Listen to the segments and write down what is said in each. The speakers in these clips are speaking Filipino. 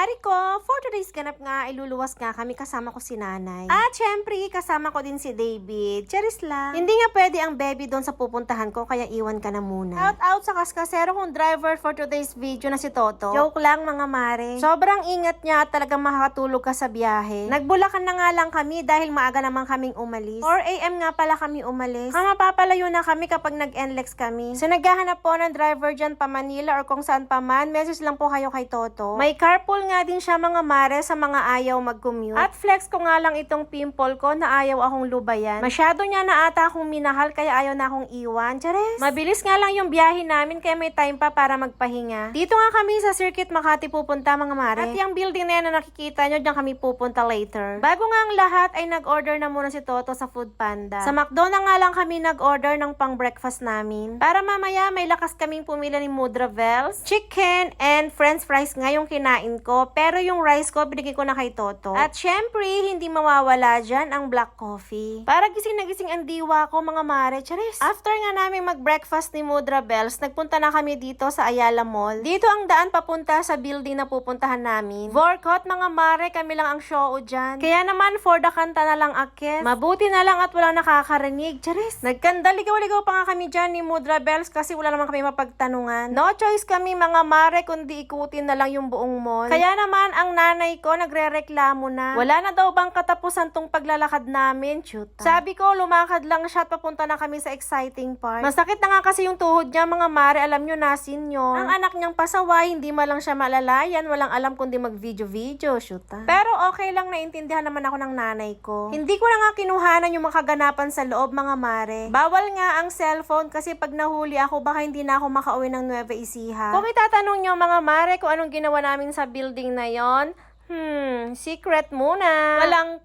mari ko, for today's ganap nga, iluluwas nga kami kasama ko si nanay. At syempre, kasama ko din si David. Charis lang. Hindi nga pwede ang baby doon sa pupuntahan ko, kaya iwan ka na muna. Out out sa kaskasero kong driver for today's video na si Toto. Joke lang mga mare. Sobrang ingat niya at talagang makakatulog ka sa biyahe. Nagbulakan na nga lang kami dahil maaga naman kaming umalis. 4 a.m. nga pala kami umalis. Ah, mapapalayo na kami kapag nag-NLEX kami. So naghahanap po ng driver dyan pa Manila or kung saan pa man, message lang po kayo kay Toto. May carpool nga din siya mga mare sa mga ayaw mag-commute. At flex ko nga lang itong pimple ko na ayaw akong lubayan. Masyado niya na ata akong minahal kaya ayaw na akong iwan. Chares! Mabilis nga lang yung biyahe namin kaya may time pa para magpahinga. Dito nga kami sa Circuit Makati pupunta mga mare. At yung building na yan na nakikita nyo, dyan kami pupunta later. Bago nga ang lahat ay nag-order na muna si Toto sa Food Panda. Sa McDo na nga lang kami nag-order ng pang breakfast namin. Para mamaya may lakas kaming pumila ni Mudra Vels, chicken and french fries nga yung kinain ko. Pero yung rice ko, binigay ko na kay Toto. At syempre, hindi mawawala dyan ang black coffee. Para gising na gising ang diwa ko mga mare, charis. After nga namin mag-breakfast ni Mudra Bells, nagpunta na kami dito sa Ayala Mall. Dito ang daan papunta sa building na pupuntahan namin. Vorkot mga mare, kami lang ang show dyan. Kaya naman, for the kanta na lang akit. Mabuti na lang at walang nakakarinig, charis. Nagkandaligaw-ligaw pa nga kami dyan ni Mudra Bells kasi wala naman kami mapagtanungan. No choice kami mga mare kundi ikutin na lang yung buong mall. Kaya naman, ang nanay ko nagre-reklamo na. Wala na daw bang katapusan tong paglalakad namin, chuta. Sabi ko, lumakad lang siya at papunta na kami sa exciting part. Masakit na nga kasi yung tuhod niya, mga mare, alam nyo nasin nyo. Ang anak niyang pasaway, hindi man lang siya malalayan, walang alam kundi mag-video-video, chuta. Pero okay lang, naintindihan naman ako ng nanay ko. Hindi ko na nga kinuhanan yung mga kaganapan sa loob, mga mare. Bawal nga ang cellphone kasi pag nahuli ako, baka hindi na ako makauwi ng Nueva Ecija. Kung itatanong nyo, mga mare, kung anong ginawa namin sa building na yon, Hmm, secret muna. Walang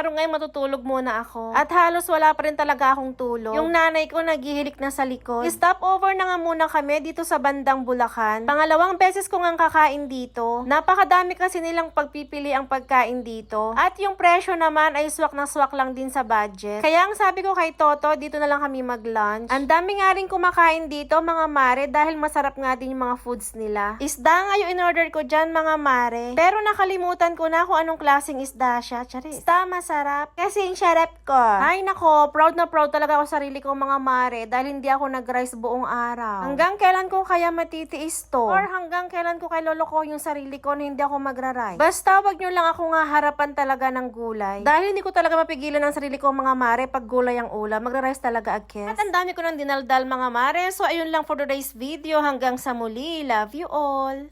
pero ngayon matutulog muna ako. At halos wala pa rin talaga akong tulog. Yung nanay ko naghihilik na sa likod. Stop over na nga muna kami dito sa bandang Bulacan. Pangalawang beses ko nga kakain dito. Napakadami kasi nilang pagpipili ang pagkain dito. At yung presyo naman ay swak na swak lang din sa budget. Kaya ang sabi ko kay Toto, dito na lang kami mag-lunch. Ang dami nga rin kumakain dito, mga mare, dahil masarap nga din yung mga foods nila. Isda nga yung in-order ko dyan, mga mare. Pero nakalimutan ko na kung anong klaseng isda siya. Charis. Isda masarap. Kasi yung sarap ko. Ay nako, proud na proud talaga ako sa sarili ko mga mare dahil hindi ako nag-rice buong araw. Hanggang kailan ko kaya matitiis to? Or hanggang kailan ko kay lolo ko yung sarili ko na hindi ako magra-rice? Basta wag nyo lang ako nga harapan talaga ng gulay. Dahil hindi ko talaga mapigilan ang sarili ko mga mare pag gulay ang ulam. Magra-rice talaga agad. At ang dami ko nang dinaldal mga mare. So ayun lang for today's video. Hanggang sa muli. Love you all.